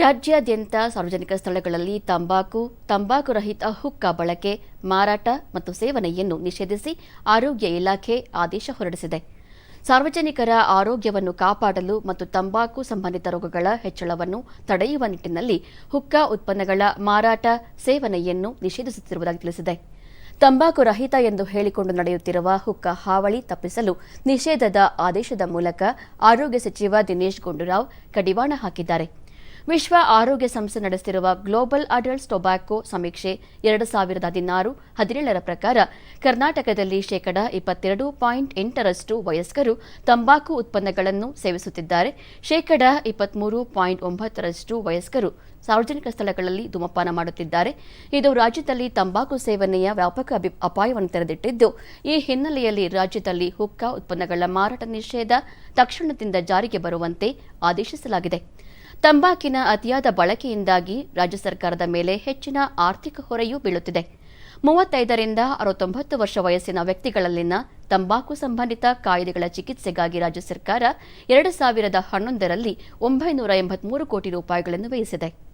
ರಾಜ್ಯಾದ್ಯಂತ ಸಾರ್ವಜನಿಕ ಸ್ಥಳಗಳಲ್ಲಿ ತಂಬಾಕು ತಂಬಾಕು ರಹಿತ ಹುಕ್ಕ ಬಳಕೆ, ಮಾರಾಟ ಮತ್ತು ಸೇವನೆಯನ್ನು ನಿಷೇಧಿಸಿ ಆರೋಗ್ಯ ಇಲಾಖೆ ಆದೇಶ ಹೊರಡಿಸಿದೆ. ಸಾರ್ವಜನಿಕರ ಆರೋಗ್ಯವನ್ನು ಕಾಪಾಡಲು ಮತ್ತು ತಂಬಾಕು ಸಂಬಂಧಿತ ರೋಗಗಳ ಹೆಚ್ಚಳವನ್ನು ತಡೆಯುವ ನಿಟ್ಟಿನಲ್ಲಿ ಹುಕ್ಕ ಉತ್ಪನ್ನಗಳ ಮಾರಾಟ, ಸೇವನೆಯನ್ನು ನಿಷೇಧಿಸುತ್ತಿರುವುದಾಗಿ ತಿಳಿಸಿದೆ. ತಂಬಾಕು ರಹಿತ ಎಂದು ಹೇಳಿಕೊಂಡು ನಡೆಯುತ್ತಿರುವ ಹುಕ್ಕ ಹಾವಳಿ ತಪ್ಪಿಸಲು ನಿಷೇಧದ ಆದೇಶದ ಮೂಲಕ ಆರೋಗ್ಯ ಸಚಿವ ದಿನೇಶ್ ಗುಂಡೂರಾವ್ ಕಡಿವಾಣ ಹಾಕಿದ್ದಾರೆ. ವಿಶ್ವ ಆರೋಗ್ಯ ಸಂಸ್ಥೆ ನಡೆಸಿರುವ ಗ್ಲೋಬಲ್ ಅಡಲ್ಟ್ಸ್ ಟೊಬ್ಯಾಕೋ ಸಮೀಕ್ಷೆ ಎರಡು ಸಾವಿರದ ಹದಿನಾರು, ಹದಿನೇಳರ ಪ್ರಕಾರ ಕರ್ನಾಟಕದಲ್ಲಿ ಶೇಕಡ ಇಪ್ಪತ್ತೆರಡು ಪಾಯಿಂಟ್ ಎಂಟರಷ್ಟು ವಯಸ್ಕರು ತಂಬಾಕು ಉತ್ಪನ್ನಗಳನ್ನು ಸೇವಿಸುತ್ತಿದ್ದಾರೆ. ಶೇಕಡ ಇಪ್ಪತ್ಮೂರು ಪಾಯಿಂಟ್ ಒಂಬತ್ತರಷ್ಟು ವಯಸ್ಕರು ಸಾರ್ವಜನಿಕ ಸ್ಥಳಗಳಲ್ಲಿ ಧೂಮಪಾನ ಮಾಡುತ್ತಿದ್ದಾರೆ. ಇದು ರಾಜ್ಯದಲ್ಲಿ ತಂಬಾಕು ಸೇವನೆಯ ವ್ಯಾಪಕ ಅಪಾಯವನ್ನು ತೆರೆದಿಟ್ಟಿದ್ದು, ಈ ಹಿನ್ನೆಲೆಯಲ್ಲಿ ರಾಜ್ಯದಲ್ಲಿ ಹುಕ್ಕಾ ಉತ್ಪನ್ನಗಳ ಮಾರಾಟ ನಿಷೇಧ ತಕ್ಷಣದಿಂದ ಜಾರಿಗೆ ಬರುವಂತೆ ಆದೇಶಿಸಲಾಗಿದೆ. ತಂಬಾಕಿನ ಅತಿಯಾದ ಬಳಕೆಯಿಂದಾಗಿ ರಾಜ್ಯ ಸರ್ಕಾರದ ಮೇಲೆ ಹೆಚ್ಚಿನ ಆರ್ಥಿಕ ಹೊರೆಯೂ ಬೀಳುತ್ತಿದೆ. ಮೂವತ್ತೈದರಿಂದ ಅರವತ್ತೊಂಬತ್ತು ವರ್ಷ ವಯಸ್ಸಿನ ವ್ಯಕ್ತಿಗಳಲ್ಲಿನ ತಂಬಾಕು ಸಂಬಂಧಿತ ಕಾಯಿಲೆಗಳ ಚಿಕಿತ್ಸೆಗಾಗಿ ರಾಜ್ಯ ಸರ್ಕಾರ ಎರಡು ಸಾವಿರದ ಹನ್ನೊಂದರಲ್ಲಿ ಒಂಬೈನೂರ ಎಂಬತ್ಮೂರು ಕೋಟಿ ರೂಪಾಯಿಗಳನ್ನು ವ್ಯಯಿಸಿದೆ.